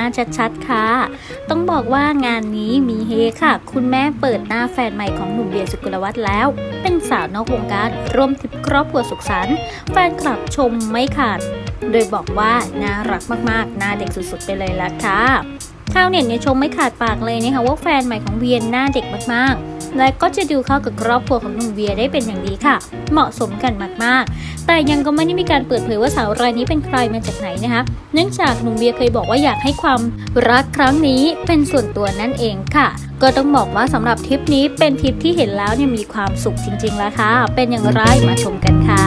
าชัดๆค่ะ ต้องบอกว่างานนี้มีเฮค่ะ คุณแม่เปิดหน้าแฟนใหม่ของหนุ่มเบียร์สุกุลวัฒน์แล้ว เป็นสาวนอกวงการรวมถึงครอบครัวสุขสันต์แฟนคลับชมไม่ขาด โดยบอกว่าน่ารักมากๆ หน้าเด็กสุดๆ ไปเลยละค่ะชาวเน็ตเนี่ยชมไม่ขาดปากเลยนะคะว่าแฟนใหม่ของเวียนหน้าเด็กมากๆ และก็จะดูเข้ากับครอบครัวของหนุ่มเวียได้เป็นอย่างดีค่ะ เหมาะสมกันมากๆ แต่ยังก็ไม่ได้มีการเปิดเผยว่าสาวรายนี้เป็นใครมาจากไหนนะคะ เนื่องจากหนุ่มเบียเคยบอกว่าอยากให้ความรักครั้งนี้เป็นส่วนตัวนั่นเองค่ะ ก็ต้องบอกว่าสำหรับทริปนี้เป็นทริปที่เห็นแล้วเนี่ยมีความสุขจริง ๆ แล้วค่ะ เป็นอย่างไรมาชมกันค่ะ